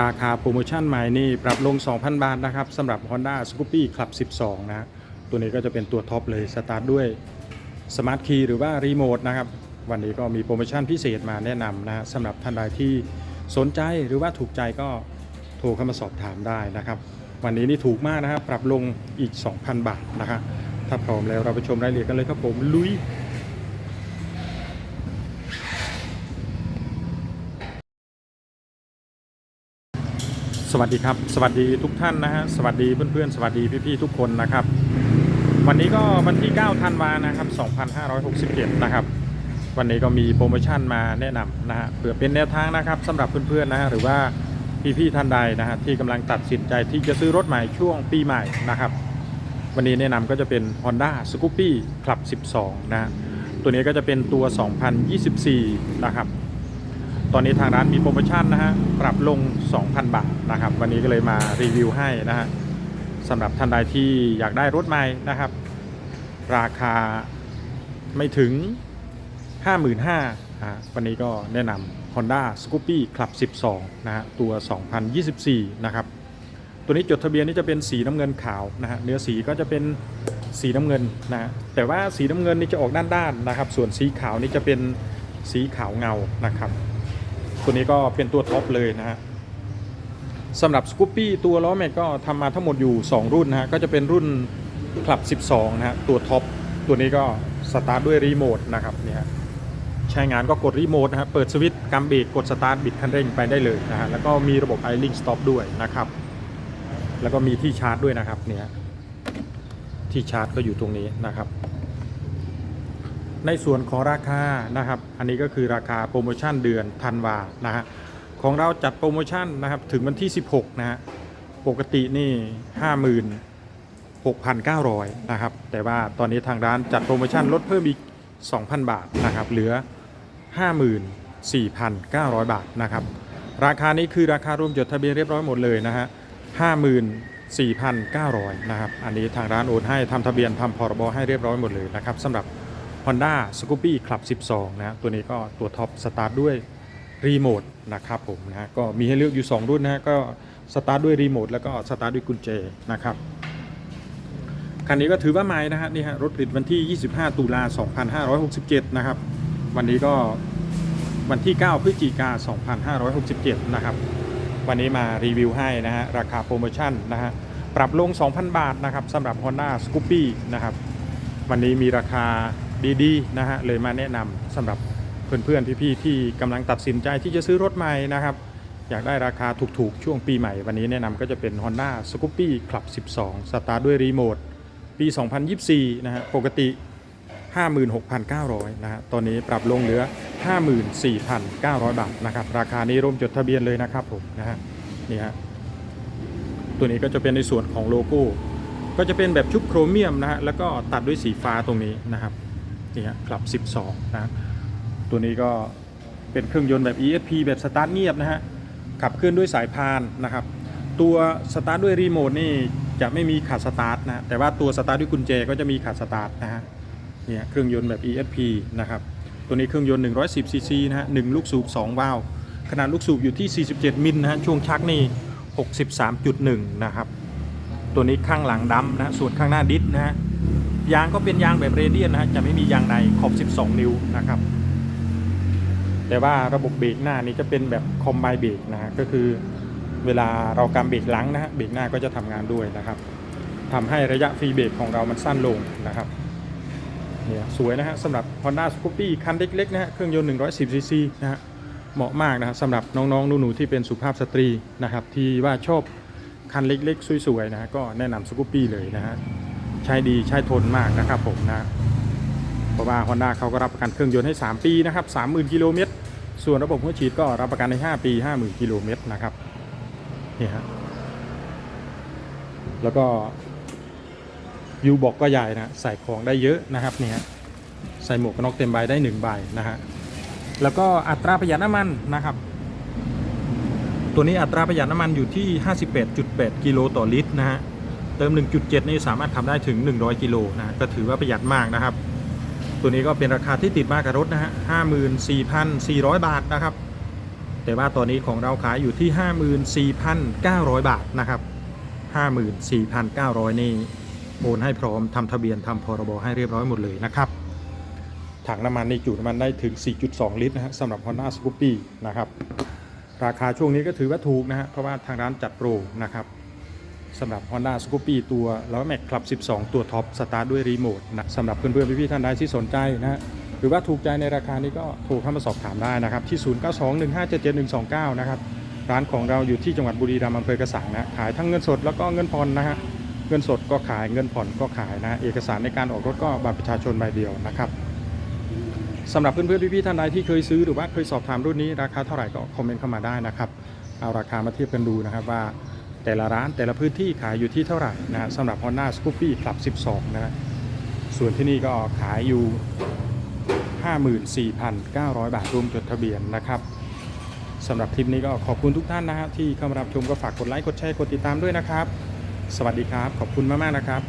ราคาโปรโมชั่นใหม่นี่ปรับลง 2,000 บาทนะครับสำหรับ Honda Scoopy Club 12นะฮะตัวนี้ก็จะเป็นตัวท็อปเลยสตาร์ทด้วยสมาร์ทคีย์หรือว่ารีโมทนะครับวันนี้ก็มีโปรโมชั่นพิเศษมาแนะนำนะสำหรับท่านใดที่สนใจหรือว่าถูกใจก็โทรเข้ามาสอบถามได้นะครับ วันนี้นี่ถูกมากนะครับปรับลงอีก 2,000 บาทนะฮะถ้าพร้อมแล้วเราไปชมรายละเอียดกันเลยครับผมลุย วัสดีครับ สวัสดีทุกท่านนะฮะสวัสดีเพื่อนๆ สวัสดีพี่ๆทุกคนนะครับ วันนี้ก็วันที่ 9 ธันวานะครับ 2567 นะครับ วันนี้ก็มีโปรโมชั่นมาแนะนำนะฮะเพื่อเป็นแนวทางนะครับสำหรับเพื่อนๆนะฮะหรือว่าพี่ๆท่านใดนะฮะที่กำลังตัดสินใจที่จะซื้อรถใหม่ช่วงปีใหม่นะครับ วันนี้แนะนำก็จะเป็น Honda Scoopy Club 12 นะฮะตัวนี้ก็จะเป็นตัว 2024 นะครับ ตอนนี้ทางร้านมีโปรโมชั่นนะฮะปรับลง 2,000 บาทนะครับ วันนี้ก็เลยมารีวิวให้นะฮะสำหรับท่านใดที่อยากได้รถใหม่นะครับ ราคาไม่ถึง 55,000อ่าวันนี้ก็แนะนำ Honda Scoopy Club 12 นะฮะตัว 2024 นะครับ ตัวนี้จดทะเบียนนี่จะเป็นสีน้ำเงินขาวนะฮะเนื้อสีก็จะเป็นสีน้ำเงินนะฮะแต่ว่าสีน้ำเงินนี่จะออกด้านๆนะครับ ส่วนสีขาวนี่จะเป็นสีขาวเงานะครับ ตัวนี้ก็เป็นตัวท็อปเลยนะฮะสำหรับสกูปปี้ตัวล้อแม็กก็ทำมาทั้งหมดอยู่ 2 รุ่นนะฮะก็จะเป็นรุ่นคลับ 12 นะฮะตัวท็อปตัวนี้ก็สตาร์ทด้วยรีโมทนะครับเนี่ยใช้งานก็กดรีโมทนะฮะเปิดสวิตช์กำเบรกกดสตาร์ทบิดคันเร่งไปได้เลยนะฮะแล้วก็มีระบบไอลิงสต็อปด้วยนะครับ แล้วก็มีที่ชาร์จด้วยนะครับเนี่ยที่ชาร์จก็อยู่ตรงนี้นะครับ ในส่วนของราคานะครับ อันนี้ก็คือราคาโปรโมชั่นเดือนธันวานะฮะของเราจัดโปรโมชั่นนะครับถึงวันที่ 16 นะฮะปกตินี่ 56,900 นะครับ แต่ว่าตอนนี้ทางร้านจัดโปรโมชั่นลดเพิ่มอีก 2,000 บาทนะครับ เหลือ 54,900 บาทนะครับ ราคานี้คือราคารวมจดทะเบียนเรียบร้อยหมดเลยนะฮะ54,900 นะครับ อันนี้ทางร้านโอนให้ทำทะเบียนทำพรบให้เรียบร้อยหมดเลยนะครับสำหรับ Honda Scoopy Club 12นะฮะตัวนี้ก็ตัวท็อปสตาร์ทด้วยรีโมทนะครับผมนะก็มีให้เลือกอยู่ 2 รุ่นนะฮะก็สตาร์ทด้วยรีโมทแล้วก็สตาร์ทด้วยกุญแจนะครับคันนี้ก็ถือว่าใหม่นะฮะนี่ฮะรถผลิตวันที่ 25 ตุลา2567 นะครับ วันนี้ก็วันที่ 9 พฤศจิกา2567 นะครับ วันนี้มารีวิวให้นะฮะราคาโปรโมชั่นนะฮะปรับลง 2,000 บาทนะครับสำหรับ Honda Scoopy นะครับ วันนี้มีราคา ดีๆนะฮะเลยมาแนะนำสำหรับเพื่อนๆพี่ๆที่กำลังตัดสินใจที่จะซื้อรถใหม่นะครับ อยากได้ราคาถูกๆ ช่วงปีใหม่วันนี้แนะนำก็จะเป็น Honda Scoopy Club 12 สตาร์ทด้วยรีโมทปี 2024 นะฮะปกติ 56,900 นะฮะตอนนี้ปรับลงเหลือ 54,900 บาทนะครับราคานี้ร่วมจดทะเบียนเลยนะครับผมนะฮะนี่ฮะตัวนี้ก็จะเป็นในส่วนของโลโก้ ก็จะเป็นแบบชุบโครเมียมนะฮะแล้วก็ตัดด้วยสีฟ้าตรงนี้นะครับ นี่ฮะกลับ 12 นะ ตัวนี้ก็เป็นเครื่องยนต์แบบ ESP แบบสตาร์ทเงียบนะฮะ ขับเคลื่อนด้วยสายพานนะครับ ตัวสตาร์ทด้วยรีโมทนี่จะไม่มีขาดสตาร์ทนะ แต่ว่าตัวสตาร์ทด้วยกุญแจก็จะมีขาดสตาร์ทนะฮะ เนี่ยเครื่องยนต์แบบ ESP นะครับ ตัวนี้เครื่องยนต์ 110 ซีซีนะฮะหนึ่งลูกสูบ 2 วาล์ว ขนาดลูกสูบอยู่ที่ 47 มิลนะฮะ ช่วงชักนี่ 63.1 นะครับ ตัวนี้ข้างหลังดำนะ ส่วนข้างหน้าดิสนะฮะ ยางก็เป็นยางแบบเรเดียนนะฮะจะไม่มียางในขอบ 12 นิ้วนะครับ แต่ว่าระบบเบรกหน้านี้จะเป็นแบบคอมไบเบรกนะฮะก็คือเวลาเรากำเบรกหลังนะฮะเบรกหน้าก็จะทำงานด้วยนะครับทำให้ระยะฟรีเบรกของเรามันสั้นลงนะครับเนี่ยสวยนะฮะสำหรับ Honda Scoopy คันเล็กๆนะฮะเครื่องยนต์ 110 ซีซีนะฮะเหมาะมากนะฮะสำหรับน้องๆหนูๆที่เป็นสุภาพสตรีนะครับที่ว่าชอบคันเล็กๆ สวยๆนะฮะก็แนะนำ Scoopy เลยนะฮะ ใช้ดีใช้ทนมากนะครับผมนะเพราะว่า Honda เขาก็รับประกันเครื่องยนต์ให้ 3 ปีนะครับ30,000กิโลเมตรส่วนระบบหัวฉีดก็รับประกันใน5ปี 50,000กิโลเมตรนะครับนี่ฮะแล้วก็ยูบอกก็ใหญ่นะใส่ของได้เยอะนะครับเนี่ยใส่หมวกกันน็อกเต็มใบได้หนึ่งใบนะฮะแล้วก็อัตราประหยัดน้ำมันนะครับ ตัวนี้อัตราประหยัดน้ำมันอยู่ที่ 58.8 กิโลต่อลิตรนะฮะ เติม 1.7 นี่สามารถขับได้ถึง 100 กิโลนะก็ถือว่าประหยัดมากนะครับ ตัวนี้ก็เป็นราคาที่ติดมากกับรถนะฮะ54,400 บาทนะครับ แต่ว่าตอนนี้ของเราขายอยู่ที่ 54,900 บาทนะครับ 54,900 นี่โอนให้พร้อมทำทะเบียนทำพรบให้เรียบร้อยหมดเลยนะครับถังน้ำมันนี่จุน้ำมันได้ถึง 4.2 ลิตรนะฮะสำหรับ Honda Scoopy นะครับ ราคาช่วงนี้ก็ถือว่าถูกนะฮะเพราะว่าทางร้านจัดโปรนะครับ สำหรับ Honda s c o p y ตัวแล้วแม็กคลับ 12 ตัวท็อปสตาร์ทด้วยรีโมทนะสำหรับเพื่อนๆพี่ๆท่านใดที่สนใจนะฮะหรือว่าถูกใจในราคานี้ก็โทรเข้ามาสอบถามได้นะครับ ที่ 0921577129 นะครับ ร้านของเราอยู่ที่จังหวัดบุรีรัมย์อำเภอกระสังนะขายทั้งเงินสดแล้วก็เงินผ่อนนะฮะเงินสดก็ขายเงินผ่อนก็ขายนะเอกสารในการออกรถก็บัตรประชาชนใบเดียวนะครับสำหรับเพื่อนๆพี่ๆท่านใดที่เคยซื้อหรือว่าเคยสอบถามรุ่นนี้ราคาเท่าไหร่ก็คอมเมนต์เข้ามาได้นะครับเอาราคามาเทียบกันดูนะครับว่า แต่ละร้านแต่ละพื้นที่ขายอยู่ที่เท่าไหร่นะฮะสำหรับ Honda Scoopy Club 12 นะฮะส่วนที่นี่ก็ขายอยู่ 54,900 บาทรวมจดทะเบียนนะครับสำหรับคลิปนี้ก็ขอบคุณทุกท่านนะฮะที่เข้ามารับชมก็ฝากกดไลค์กดแชร์กดติดตามด้วยนะครับ สวัสดีครับ ขอบคุณมาก ๆ นะครับ